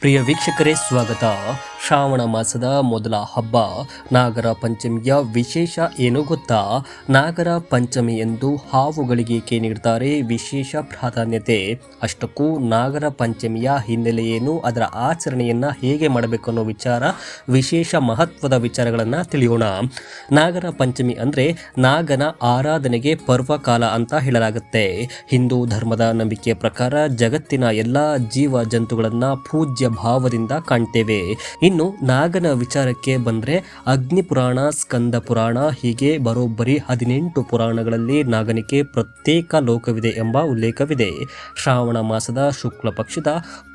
ಪ್ರಿಯ ವೀಕ್ಷಕರೇ, ಸ್ವಾಗತ. ಶ್ರಾವಣ ಮಾಸದ ಮೊದಲ ಹಬ್ಬ. ನಾಗರ ಪಂಚಮಿಯ ವಿಶೇಷ ಏನು ಗೊತ್ತಾ? ನಾಗರ ಪಂಚಮಿ ಎಂದು ಹಾವುಗಳಿಗೆ ಏಕೆ ನೀಡ್ತಾರೆ? ವಿಶೇಷ ಪ್ರಾಧಾನ್ಯತೆ. ಅಷ್ಟಕ್ಕೂ ನಾಗರ ಪಂಚಮಿಯ ಹಿನ್ನೆಲೆ ಏನು? ಅದರ ಆಚರಣೆಯನ್ನು ಹೇಗೆ ಮಾಡಬೇಕು ಅನ್ನೋ ವಿಚಾರ, ವಿಶೇಷ ಮಹತ್ವದ ವಿಚಾರಗಳನ್ನು ತಿಳಿಯೋಣ. ನಾಗರ ಪಂಚಮಿ ಅಂದರೆ ನಾಗನ ಆರಾಧನೆಗೆ ಪರ್ವಕಾಲ ಅಂತ ಹೇಳಲಾಗುತ್ತೆ. ಹಿಂದೂ ಧರ್ಮದ ನಂಬಿಕೆಯ ಪ್ರಕಾರ ಜಗತ್ತಿನ ಎಲ್ಲ ಜೀವ ಜಂತುಗಳನ್ನು ಪೂಜ್ಯ ಭಾವದಿಂದ ಕಾಣ್ತೇವೆ. ಇನ್ನು ನಾಗನ ವಿಚಾರಕ್ಕೆ ಬಂದರೆ ಅಗ್ನಿ ಪುರಾಣ, ಸ್ಕಂದ ಪುರಾಣ, ಹೀಗೆ ಬರೋಬ್ಬರಿ ಹದಿನೆಂಟು ಪುರಾಣಗಳಲ್ಲಿ ನಾಗನಿಗೆ ಪ್ರತ್ಯೇಕ ಲೋಕವಿದೆ ಎಂಬ ಉಲ್ಲೇಖವಿದೆ. ಶ್ರಾವಣ ಮಾಸದ ಶುಕ್ಲ ಪಕ್ಷದ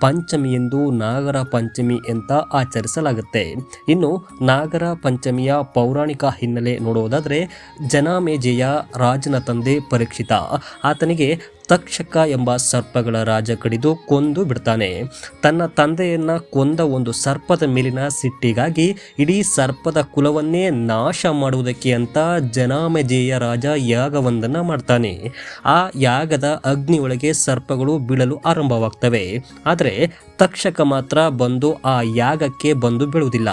ಪಂಚಮಿಯೆಂದು ನಾಗರ ಪಂಚಮಿ ಅಂತ ಆಚರಿಸಲಾಗುತ್ತೆ. ಇನ್ನು ನಾಗರ ಪಂಚಮಿಯ ಪೌರಾಣಿಕ ಹಿನ್ನೆಲೆ ನೋಡುವುದಾದರೆ ಜನಾಮೇಜೆಯ ರಾಜನ ತಂದೆ ಪರೀಕ್ಷಿತ. ಆತನಿಗೆ ತಕ್ಷಕ ಎಂಬ ಸರ್ಪಗಳ ರಾಜ ಕಡಿದು ಕೊಂದು ಬಿಡ್ತಾನೆ. ತನ್ನ ತಂದೆಯನ್ನ ಕೊಂದ ಒಂದು ಸರ್ಪದ ಮೇಲಿನ ಸಿಟ್ಟಿಗಾಗಿ ಇಡೀ ಸರ್ಪದ ಕುಲವನ್ನೇ ನಾಶ ಮಾಡುವುದಕ್ಕೆ ಅಂತ ಜನಾಮಜೇಯ ರಾಜ ಯಾಗವೊಂದನ್ನು ಮಾಡ್ತಾನೆ. ಆ ಯಾಗದ ಅಗ್ನಿಯೊಳಗೆ ಸರ್ಪಗಳು ಬೀಳಲು ಆರಂಭವಾಗ್ತವೆ. ಆದರೆ ತಕ್ಷಕ ಮಾತ್ರ ಬಂದು ಆ ಯಾಗಕ್ಕೆ ಬಂದು ಬೀಳುವುದಿಲ್ಲ.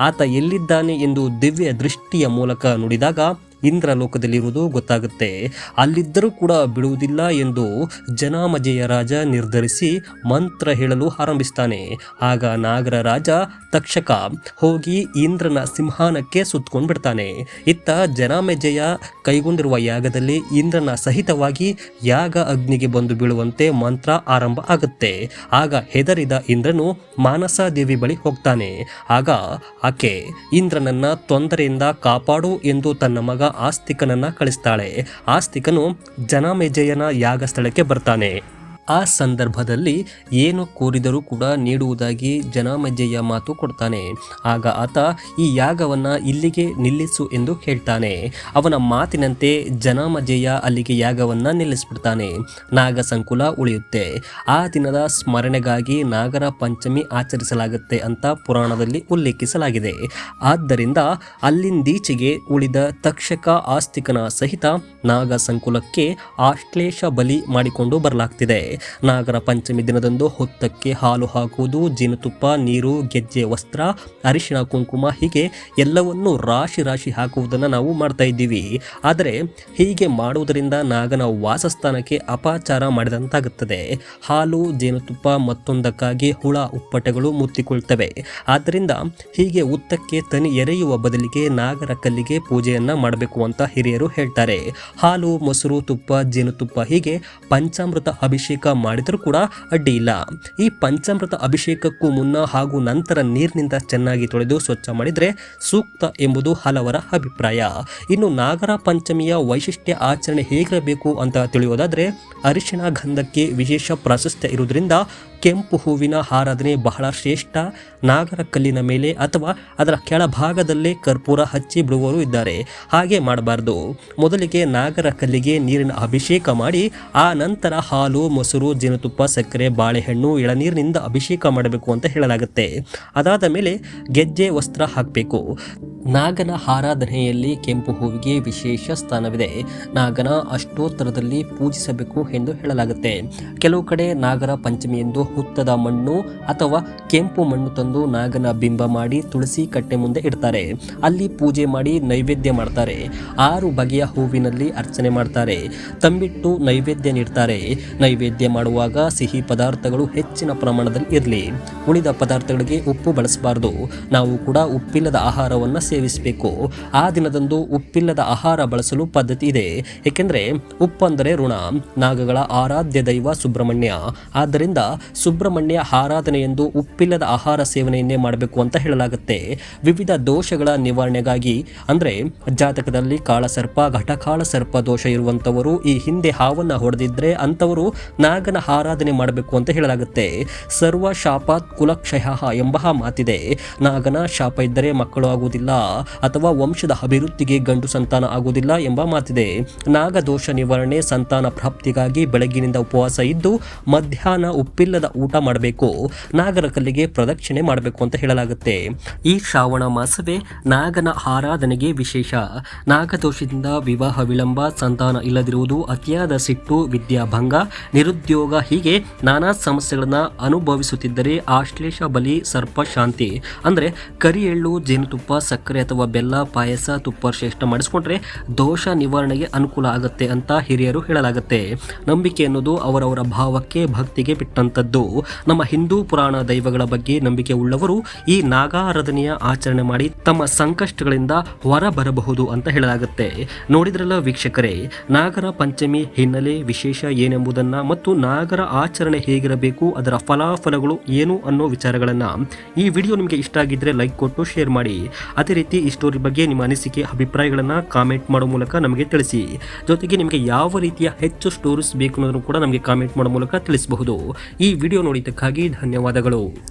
ಆತ ಎಲ್ಲಿದ್ದಾನೆ ಎಂದು ದಿವ್ಯ ದೃಷ್ಟಿಯ ಮೂಲಕ ನುಡಿದಾಗ ಇಂದ್ರಲೋಕದಲ್ಲಿರುವುದು ಗೊತ್ತಾಗುತ್ತೆ. ಅಲ್ಲಿದ್ದರೂ ಕೂಡ ಬಿಡುವುದಿಲ್ಲ ಎಂದು ಜನಾಮಜೆಯ ರಾಜ ನಿರ್ಧರಿಸಿ ಮಂತ್ರ ಹೇಳಲು ಆರಂಭಿಸ್ತಾನೆ. ಆಗ ನಾಗರ ರಾಜ ತಕ್ಷಕ ಹೋಗಿ ಇಂದ್ರನ ಸಿಂಹಾನಕ್ಕೆ ಸುತ್ತಕೊಂಡು ಬಿಡ್ತಾನೆ. ಇತ್ತ ಜನಾಮಜೆಯ ಕೈಗೊಂಡಿರುವ ಯಾಗದಲ್ಲಿ ಇಂದ್ರನ ಸಹಿತವಾಗಿ ಯಾಗ ಅಗ್ನಿಗೆ ಬಂದು ಬೀಳುವಂತೆ ಮಂತ್ರ ಆರಂಭ ಆಗುತ್ತೆ. ಆಗ ಹೆದರಿದ ಇಂದ್ರನು ಮಾನಸಾದೇವಿ ಬಳಿ ಹೋಗ್ತಾನೆ. ಆಗ ಆಕೆ, ಇಂದ್ರನನ್ನ ತೊಂದರೆಯಿಂದ ಕಾಪಾಡು ಎಂದು ತನ್ನ ಮಗ ಆಸ್ತಿಕನನ್ನ ಕಳಿಸ್ತಾಳೆ. ಆಸ್ತಿಕನು ಜನಮೇಜಯನ ಯಾಗ ಸ್ಥಳಕ್ಕೆ ಬರ್ತಾನೆ. ಆ ಸಂದರ್ಭದಲ್ಲಿ ಏನು ಕೋರಿದರೂ ಕೂಡ ನೀಡುವುದಾಗಿ ಜನಾಮಜ್ಜಯ್ಯ ಮಾತು ಕೊಡ್ತಾನೆ. ಆಗ ಆತ, ಈ ಯಾಗವನ್ನು ಇಲ್ಲಿಗೆ ನಿಲ್ಲಿಸು ಎಂದು ಹೇಳ್ತಾನೆ. ಅವನ ಮಾತಿನಂತೆ ಜನಾಮಜ್ಜಯ್ಯ ಅಲ್ಲಿಗೆ ಯಾಗವನ್ನು ನಿಲ್ಲಿಸ್ಬಿಡ್ತಾನೆ. ನಾಗಸಂಕುಲ ಉಳಿಯುತ್ತೆ. ಆ ದಿನದ ಸ್ಮರಣೆಗಾಗಿ ನಾಗರ ಪಂಚಮಿ ಆಚರಿಸಲಾಗುತ್ತೆ ಅಂತ ಪುರಾಣದಲ್ಲಿ ಉಲ್ಲೇಖಿಸಲಾಗಿದೆ. ಆದ್ದರಿಂದ ಅಲ್ಲಿಂದೀಚೆಗೆ ಉಳಿದ ತಕ್ಷಕ ಆಸ್ತಿಕನ ಸಹಿತ ನಾಗಸಂಕುಲಕ್ಕೆ ಆಶ್ಲೇಷ ಬಲಿ ಮಾಡಿಕೊಂಡು ಬರಲಾಗ್ತಿದೆ. ನಾಗರ ಪಂಚಮಿ ದಿನದಂದು ಹೊತ್ತಕ್ಕೆ ಹಾಲು ಹಾಕುವುದು, ಜೇನುತುಪ್ಪ, ನೀರು, ಗೆಜ್ಜೆ, ವಸ್ತ್ರ ಅರಿಶಿನ ಕುಂಕುಮ ಹೀಗೆ ಎಲ್ಲವನ್ನು ರಾಶಿ ರಾಶಿ ಹಾಕುವುದನ್ನು ನಾವು ಮಾಡ್ತಾ ಇದ್ದೀವಿ. ಆದರೆ ಹೀಗೆ ಮಾಡುವುದರಿಂದ ನಾಗನ ವಾಸಸ್ಥಾನಕ್ಕೆ ಅಪಾಚಾರ ಮಾಡಿದಂತಾಗುತ್ತದೆ. ಹಾಲು, ಜೇನುತುಪ್ಪ ಮತ್ತೊಂದಕ್ಕಾಗಿ ಹುಳ, ಉಪ್ಪಟೆಗಳು ಮುತ್ತಿಕೊಳ್ತವೆ. ಆದ್ದರಿಂದ ಹೀಗೆ ಉತ್ತಕ್ಕೆ ತನಿ ಎರೆಯುವ ಬದಲಿಗೆ ನಾಗರ ಕಲ್ಲಿಗೆ ಪೂಜೆಯನ್ನ ಮಾಡಬೇಕು ಅಂತ ಹಿರಿಯರು ಹೇಳ್ತಾರೆ. ಹಾಲು, ಮೊಸರು, ತುಪ್ಪ, ಜೇನುತುಪ್ಪ ಹೀಗೆ ಪಂಚಾಮೃತ ಅಭಿಷೇಕ ಮಾಡಿದರೂ ಕೂಡ ಅಡ್ಡಿ ಇಲ್ಲ. ಈ ಪಂಚಾಮೃತ ಅಭಿಷೇಕಕ್ಕೂ ಮುನ್ನ ಹಾಗೂ ನಂತರ ನೀರಿನಿಂದ ಚೆನ್ನಾಗಿ ತೊಳೆದು ಸ್ವಚ್ಛ ಮಾಡಿದರೆ ಸೂಕ್ತ ಎಂಬುದು ಹಲವರ ಅಭಿಪ್ರಾಯ. ಇನ್ನು ನಾಗರ ಪಂಚಮಿಯ ವೈಶಿಷ್ಟ್ಯ ಆಚರಣೆ ಹೇಗಿರಬೇಕು ಅಂತ ತಿಳಿಯೋದಾದರೆ ಅರಿಶಿಣ ಗಂಧಕ್ಕೆ ವಿಶೇಷ ಪ್ರಾಶಸ್ತ್ಯ ಇರುವುದರಿಂದ ಕೆಂಪು ಹೂವಿನ ಆರಾಧನೆ ಬಹಳ ಶ್ರೇಷ್ಠ. ನಾಗರ ಕಲ್ಲಿನ ಮೇಲೆ ಅಥವಾ ಅದರ ಕೆಳಭಾಗದಲ್ಲೇ ಕರ್ಪೂರ ಹಚ್ಚಿ ಬಿಡುವವರು ಇದ್ದಾರೆ. ಹಾಗೆ ಮಾಡಬಾರ್ದು. ಮೊದಲಿಗೆ ನಾಗರ ಕಲ್ಲಿಗೆ ನೀರಿನ ಅಭಿಷೇಕ ಮಾಡಿ, ಆ ನಂತರ ಹಾಲು, ಮೊಸರು, ಜೇನುತುಪ್ಪ, ಸಕ್ಕರೆ, ಬಾಳೆಹಣ್ಣು, ಎಳನೀರಿನಿಂದ ಅಭಿಷೇಕ ಮಾಡಬೇಕು ಅಂತ ಹೇಳಲಾಗುತ್ತೆ. ಅದಾದ ಮೇಲೆ ಗೆಜ್ಜೆ, ವಸ್ತ್ರ ಹಾಕಬೇಕು. ನಾಗನ ಆರಾಧನೆಯಲ್ಲಿ ಕೆಂಪು ಹೂವಿಗೆ ವಿಶೇಷ ಸ್ಥಾನವಿದೆ. ನಾಗನ ಅಷ್ಟೋತ್ತರದಲ್ಲಿ ಪೂಜಿಸಬೇಕು ಎಂದು ಹೇಳಲಾಗುತ್ತೆ. ಕೆಲವು ಕಡೆ ನಾಗರ ಪಂಚಮಿ ಎಂದು ಹುತ್ತದ ಮಣ್ಣು ಅಥವಾ ಕೆಂಪು ಮಣ್ಣು ತಂದು ನಾಗನ ಬಿಂಬ ಮಾಡಿ ತುಳಸಿ ಕಟ್ಟೆ ಮುಂದೆ ಇಡ್ತಾರೆ. ಅಲ್ಲಿ ಪೂಜೆ ಮಾಡಿ ನೈವೇದ್ಯ ಮಾಡ್ತಾರೆ. ಆರು ಬಗೆಯ ಹೂವಿನಲ್ಲಿ ಅರ್ಚನೆ ಮಾಡ್ತಾರೆ. ತಂಬಿಟ್ಟು ನೈವೇದ್ಯ ನೀಡ್ತಾರೆ. ನೈವೇದ್ಯ ಮಾಡುವಾಗ ಸಿಹಿ ಪದಾರ್ಥಗಳು ಹೆಚ್ಚಿನ ಪ್ರಮಾಣದಲ್ಲಿ ಇರಲಿ. ಉಳಿದ ಪದಾರ್ಥಗಳಿಗೆ ಉಪ್ಪು ಬಳಸಬಾರದು. ನಾವು ಕೂಡ ಉಪ್ಪಿಲ್ಲದ ಆಹಾರವನ್ನು ಸೇವಿಸಬೇಕು. ಆ ದಿನದಂದು ಉಪ್ಪಿಲ್ಲದ ಆಹಾರ ಬಳಸಲು ಪದ್ಧತಿ ಇದೆ. ಏಕೆಂದರೆ ಉಪ್ಪಂದರೆ ಋಣ, ನಾಗಗಳ ಆರಾಧ್ಯ ದೈವ ಸುಬ್ರಹ್ಮಣ್ಯ. ಆದ್ದರಿಂದ ಸುಬ್ರಹ್ಮಣ್ಯ ಆರಾಧನೆ ಎಂದು ಉಪ್ಪಿಲ್ಲದ ಆಹಾರ ಸೇವನೆಯನ್ನೇ ಮಾಡಬೇಕು ಅಂತ ಹೇಳಲಾಗುತ್ತೆ. ವಿವಿಧ ದೋಷಗಳ ನಿವಾರಣೆಗಾಗಿ, ಅಂದರೆ ಜಾತಕದಲ್ಲಿ ಕಾಳಸರ್ಪ ಘಟಕಾಳ ಸರ್ಪ ದೋಷ ಇರುವಂಥವರು ಈ ಹಿಂದೆ ಹಾವನ್ನ ಹೊಡೆದಿದ್ರೆ ಅಂಥವರು ನಾಗನ ಆರಾಧನೆ ಮಾಡಬೇಕು ಅಂತ ಹೇಳಲಾಗುತ್ತೆ. ಸರ್ವ ಶಾಪಾತ್ ಕುಲಕ್ಷಯ ಎಂಬ ಮಾತಿದೆ. ನಾಗನ ಶಾಪ ಇದ್ದರೆ ಮಕ್ಕಳು ಆಗುವುದಿಲ್ಲ. ಅಥವಾ ವಂಶದ ಅಭಿವೃದ್ಧಿಗೆ ಗಂಡು ಸಂತಾನ ಆಗುವುದಿಲ್ಲ ಎಂಬ ಮಾತಿದೆ. ನಾಗದೋಷ ನಿವಾರಣೆ ಸಂತಾನ ಪ್ರಾಪ್ತಿಗಾಗಿ ಬೆಳಗ್ಗಿನಿಂದ ಉಪವಾಸ ಇದ್ದು ಮಧ್ಯಾಹ್ನ ಉಪ್ಪಿಲ್ಲದ ಊಟ ಮಾಡಬೇಕು. ನಾಗರ ಕಲ್ಲಿಗೆ ಪ್ರದಕ್ಷಿಣೆ ಮಾಡಬೇಕು ಅಂತ ಹೇಳಲಾಗುತ್ತೆ. ಈ ಶ್ರಾವಣ ಮಾಸವೇ ನಾಗನ ಆರಾಧನೆಗೆ ವಿಶೇಷ. ನಾಗದೋಷದಿಂದ ವಿವಾಹ ವಿಳಂಬ, ಸಂತಾನ ಇಲ್ಲದಿರುವುದು ಅತಿಯಾದ ಸಿಟ್ಟು, ವಿದ್ಯಾಭಂಗ. ನಿರುದ್ಯೋಗ ಹೀಗೆ ನಾನಾ ಸಮಸ್ಯೆಗಳನ್ನ ಅನುಭವಿಸುತ್ತಿದ್ದರೆ ಆಶ್ಲೇಷ, ಬಲಿ, ಸರ್ಪ, ಶಾಂತಿ, ಅಂದ್ರೆ ಕರಿ ಎಳ್ಳು ಜೇನುತುಪ್ಪ, ಸಕ್ಕರೆ ಅಥವಾ ಬೆಲ್ಲ, ಪಾಯಸ ತುಪ್ಪ ಶ್ರೇಷ್ಠ ಮಾಡಿಸ್ಕೊಂಡ್ರೆ ದೋಷ ನಿವಾರಣೆಗೆ ಅನುಕೂಲ ಆಗುತ್ತೆ ಅಂತ ಹಿರಿಯರು ಹೇಳಲಾಗುತ್ತೆ. ನಂಬಿಕೆ ಅನ್ನೋದು ಅವರವರ ಭಾವಕ್ಕೆ, ಭಕ್ತಿಗೆ ಬಿಟ್ಟಂತದ್ದು. ನಮ್ಮ ಹಿಂದೂ ಪುರಾಣ ದೈವಗಳ ಬಗ್ಗೆ ನಂಬಿಕೆ ಉಳ್ಳವರು ಈ ನಾಗಾರಾಧನೆಯ ಆಚರಣೆ ಮಾಡಿ ತಮ್ಮ ಸಂಕಷ್ಟಗಳಿಂದ ಹೊರ ಬರಬಹುದು ಅಂತ ಹೇಳಲಾಗುತ್ತೆ. ನೋಡಿದ್ರಲ್ಲ ವೀಕ್ಷಕರೇ, ನಾಗರ ಪಂಚಮಿ ಹಿನ್ನೆಲೆ ವಿಶೇಷ ಏನೆಂಬುದನ್ನ ಮತ್ತು ನಾಗರ ಆಚರಣೆ ಹೇಗಿರಬೇಕು, ಅದರ ಫಲಾಫಲಗಳು ಏನು ಅನ್ನೋ ವಿಚಾರಗಳನ್ನ ಈ ವಿಡಿಯೋ ನಿಮಗೆ ಇಷ್ಟ ಆಗಿದ್ರೆ ಲೈಕ್ ಕೊಟ್ಟು ಶೇರ್ ಮಾಡಿ. ಅದೇ ರೀತಿ ಈ ಸ್ಟೋರಿ ಬಗ್ಗೆ ನಿಮ್ಮ ಅನಿಸಿಕೆ, ಅಭಿಪ್ರಾಯಗಳನ್ನ ಕಾಮೆಂಟ್ ಮಾಡೋ ಮೂಲಕ ನಮಗೆ ತಿಳಿಸಿ. ಜೊತೆಗೆ ನಿಮಗೆ ಯಾವ ರೀತಿಯ ಹೆಚ್ಚು ಸ್ಟೋರೀಸ್ ಬೇಕು ಅನ್ನೋದನ್ನು ಕೂಡ ನಮಗೆ ಕಾಮೆಂಟ್ ಮಾಡೋ ಮೂಲಕ ತಿಳಿಸಬಹುದು. ಈ ವಿಡಿಯೋ ನೋಡಿದ್ದಕ್ಕಾಗಿ ಧನ್ಯವಾದಗಳು.